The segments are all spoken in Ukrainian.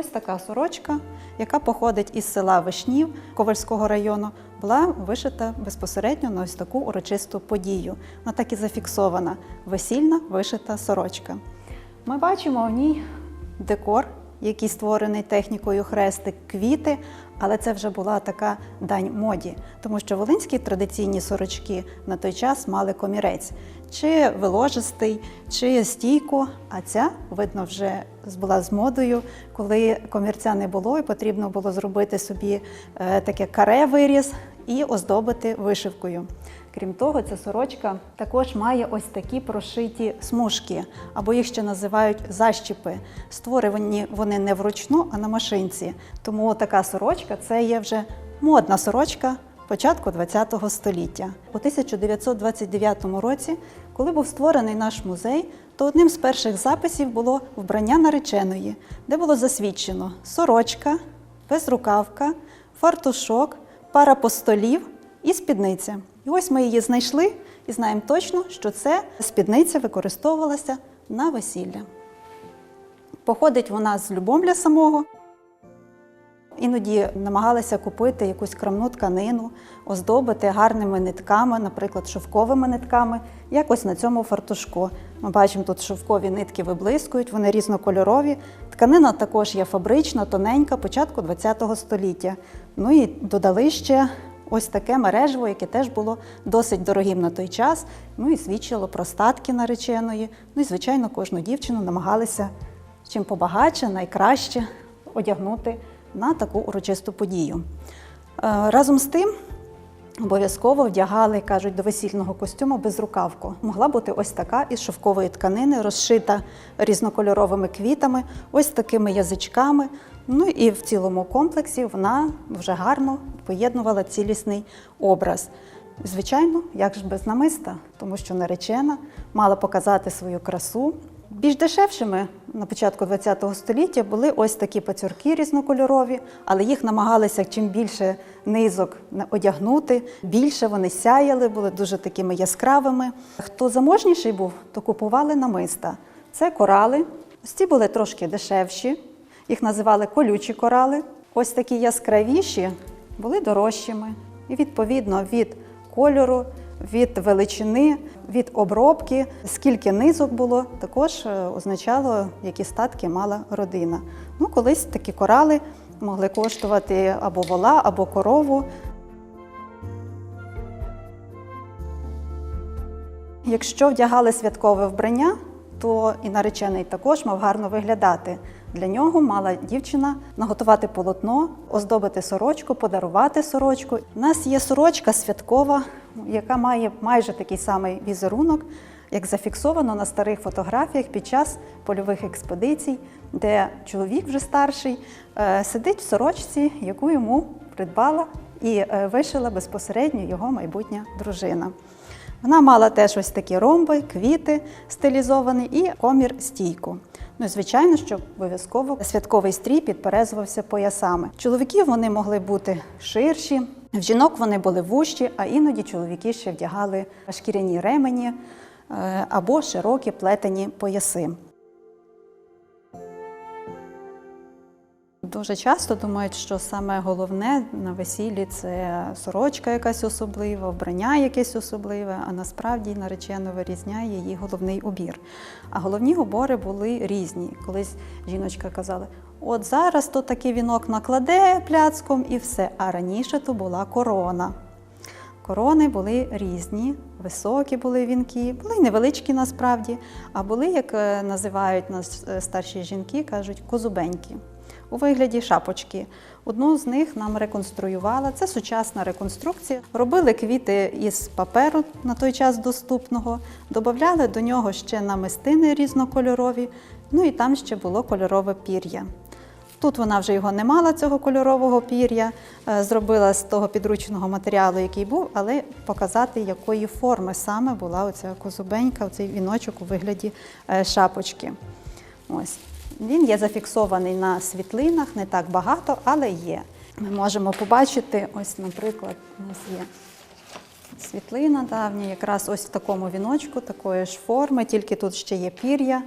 ось така сорочка, яка походить із села Вишнів Ковальського району, була вишита безпосередньо на ось таку урочисту подію. Вона так і зафіксована весільна вишита сорочка. Ми бачимо в ній декор, який створений технікою хрестик, квіти, але це вже була така дань моді, тому що волинські традиційні сорочки на той час мали комірець, чи виложистий, чи стійку. А ця, видно, вже була з модою, коли комірця не було, і потрібно було зробити собі е, таке каре виріз і оздобити вишивкою. Крім того, ця сорочка також має ось такі прошиті смужки, або їх ще називають защіпи. Створені вони не вручну, а на машинці. Тому така сорочка це є вже модна сорочка початку ХХ століття. У 1929 році, коли був створений наш музей, то одним з перших записів було вбрання нареченої, де було засвідчено сорочка, безрукавка, фартушок, пара постолів і спідниця. І ось ми її знайшли і знаємо точно, що це спідниця використовувалася на весілля. Походить вона з Любомля самого. Іноді намагалися купити якусь крамну тканину, оздобити гарними нитками, наприклад, шовковими нитками, якось на цьому фартушку. Ми бачимо, тут шовкові нитки виблискують, вони різнокольорові. Тканина також є фабрична, тоненька, початку ХХ століття. Ну і додали ще ось таке мережево, яке теж було досить дорогим на той час. Ну і свідчило про статки нареченої. Ну і, звичайно, кожну дівчину намагалися чим побагатше, найкраще одягнути на таку урочисту подію. Е, Разом з тим обов'язково вдягали, кажуть, до весільного костюму безрукавку. Могла бути ось така із шовкової тканини, розшита різнокольоровими квітами, ось такими язичками. Ну і в цілому комплексі вона вже гарно поєднувала цілісний образ. Звичайно, як ж без намиста, тому що наречена мала показати свою красу. Більш дешевшими на початку ХХ століття були ось такі пацюрки різнокольорові, але їх намагалися чим більше низок одягнути, більше вони сяяли, були дуже такими яскравими. Хто заможніший був, то купували намиста. Це корали. Ось ці були трошки дешевші, їх називали колючі корали. Ось такі яскравіші були дорожчими. І відповідно від кольору, від величини, від обробки, скільки низок було, також е, означало, які статки мала родина. Ну, колись такі корали могли коштувати або вола, або корову. Якщо вдягали святкове вбрання, то і наречений також мав гарно виглядати. Для нього мала дівчина наготувати полотно, оздобити сорочку, подарувати сорочку. У нас є сорочка святкова, яка має майже такий самий візерунок, як зафіксовано на старих фотографіях під час польових експедицій, де чоловік вже старший е, сидить в сорочці, яку йому придбала і е, вишила безпосередньо його майбутня дружина. Вона мала теж ось такі ромби, квіти стилізовані і комір стійку. Ну звичайно, що обов'язково святковий стрій підперезувався поясами. Чоловіків вони могли бути ширші, в жінок вони були вущі, а іноді чоловіки ще вдягали шкіряні ремені е, або широкі плетені пояси. Дуже часто думають, що саме головне на весіллі це сорочка якась особлива, вбрання якесь особливе, а насправді наречено вирізняє її головний убір. А головні убори були різні. Колись жіночка казала: от зараз то такий вінок накладе пляцком і все. А раніше то була корона. Корони були різні, високі були вінки, були й невеличкі насправді, а були, як е, називають нас е, старші жінки, кажуть, козубенькі у вигляді шапочки. Одну з них нам реконструювала. Це сучасна реконструкція. Робили квіти із паперу на той час доступного, додавали до нього ще намистини різнокольорові, ну і там ще було кольорове пір'я. Тут вона вже його не мала, цього кольорового пір'я, е, зробила з того підручного матеріалу, який був, але показати, якої форми саме була оця козубенька, оцей віночок у вигляді е, шапочки. Ось. Він є зафіксований на світлинах, не так багато, але є. Ми можемо побачити, ось, наприклад, у нас є світлина давня, якраз ось в такому віночку, такої ж форми, тільки тут ще є пір'я.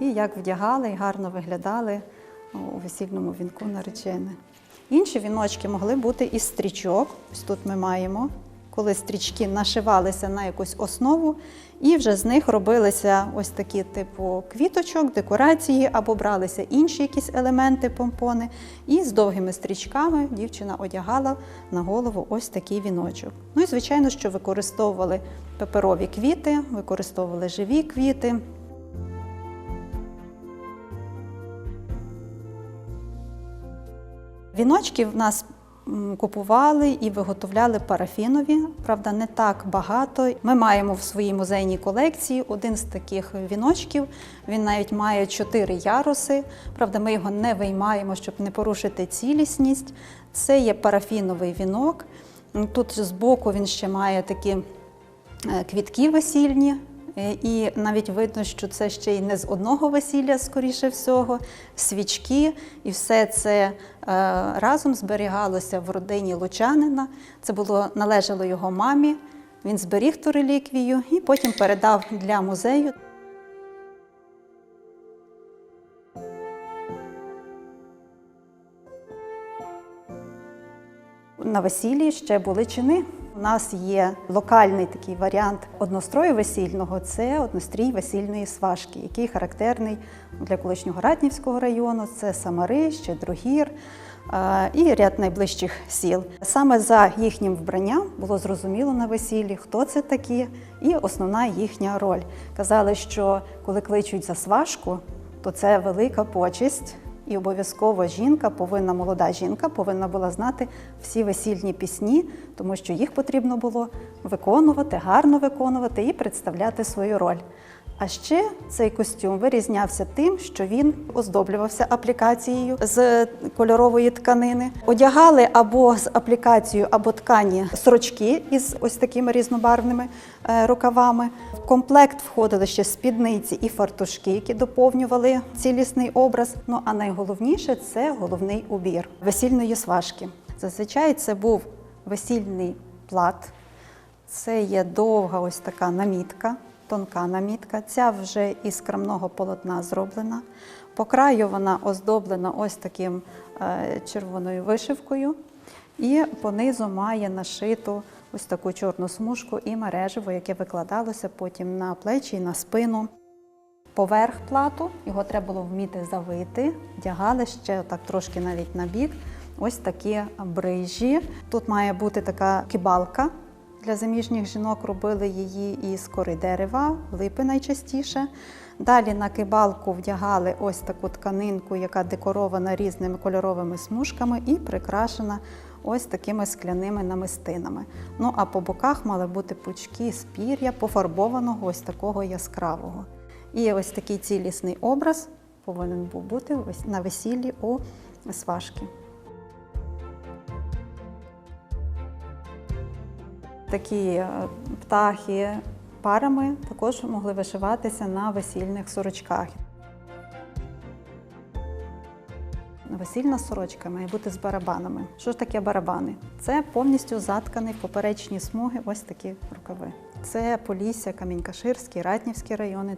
І як вдягали і гарно виглядали у весільному вінку наречене. Інші віночки могли бути із стрічок. Ось тут ми маємо, коли стрічки нашивалися на якусь основу, і вже з них робилися ось такі типу квіточок, декорації, або бралися інші якісь елементи помпони. І з довгими стрічками дівчина одягала на голову ось такий віночок. Ну і звичайно, що використовували паперові квіти, використовували живі квіти. Віночки в нас купували і виготовляли парафінові, правда, не так багато. Ми маємо в своїй музейній колекції один з таких віночків. Він навіть має чотири яруси. Правда, ми його не виймаємо, щоб не порушити цілісність. Це є парафіновий вінок. Тут збоку він ще має такі е, квітки весільні. Е, І навіть видно, що це ще й не з одного весілля, скоріше всього, свічки, і все це е, разом зберігалося в родині Лучанина. Це було належало його мамі. Він зберіг ту реліквію і потім передав для музею. На весіллі ще були чини. У нас є локальний такий варіант однострою весільного це однострій весільної сважки, який характерний для колишнього Ратнівського району. Це Самари, Щедрогір і ряд найближчих сіл. Саме за їхнім вбранням було зрозуміло на весіллі, хто це такі, і основна їхня роль. Казали, що коли кличуть за сважку, то це велика почесть. І обов'язково жінка повинна, молода жінка повинна була знати всі весільні пісні, тому що їх потрібно було виконувати, гарно виконувати і представляти свою роль. А ще цей костюм вирізнявся тим, що він оздоблювався аплікацією з кольорової тканини. Одягали або з аплікацією, або ткані сорочки із ось такими різнобарвними е, рукавами. В комплект входили ще спідниці і фартушки, які доповнювали цілісний образ. Ну а найголовніше це головний убір весільної сважки. Зазвичай це був весільний плат. Це є довга ось така намітка, тонка намітка. Ця вже із крамного полотна зроблена. По краю вона оздоблена ось таким е, червоною вишивкою. І понизу має нашиту ось таку чорну смужку і мереживо, яке викладалося потім на плечі і на спину. Поверх плату його треба було вміти завити, вдягали ще так трошки навіть на бік. Ось такі брижі. Тут має бути така кибалка. Для заміжніх жінок робили її із кори дерева, липи найчастіше. Далі на кибалку вдягали ось таку тканинку, яка декорована різними кольоровими смужками і прикрашена ось такими скляними намистинами. Ну а по боках мали бути пучки з пір'я, пофарбованого ось такого яскравого. І ось такий цілісний образ повинен був бути на весіллі у сважки. Такі е, птахи парами також могли вишиватися на весільних сорочках. Весільна сорочка має бути з барабанами. Що ж таке барабани? Це повністю заткані поперечні смуги ось такі рукави. Це Полісся, Камінь-Каширський, Ратнівські райони.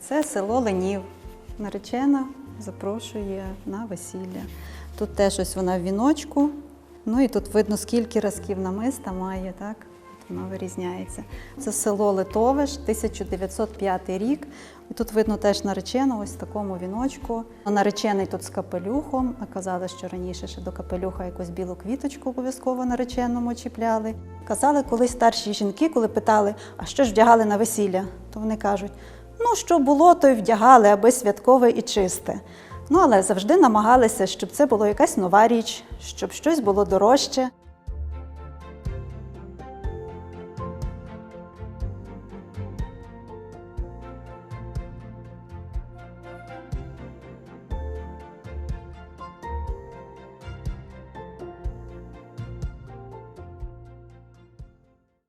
Це село Ленів. Наречена запрошує на весілля. Тут теж ось вона в віночку. Ну і тут видно, скільки разків намиста має, так? От Вона вирізняється. Це село Литовиш, 1905 рік. І тут видно теж наречену ось в такому віночку. Наречений тут з капелюхом. А казали, що раніше ще до капелюха якусь білу квіточку обов'язково нареченому чіпляли. Казали колись старші жінки, коли питали, а що ж вдягали на весілля, то вони кажуть: ну, що було, то й вдягали, аби святкове і чисте. Ну, але завжди намагалися, щоб це була якась нова річ, щоб щось було дорожче.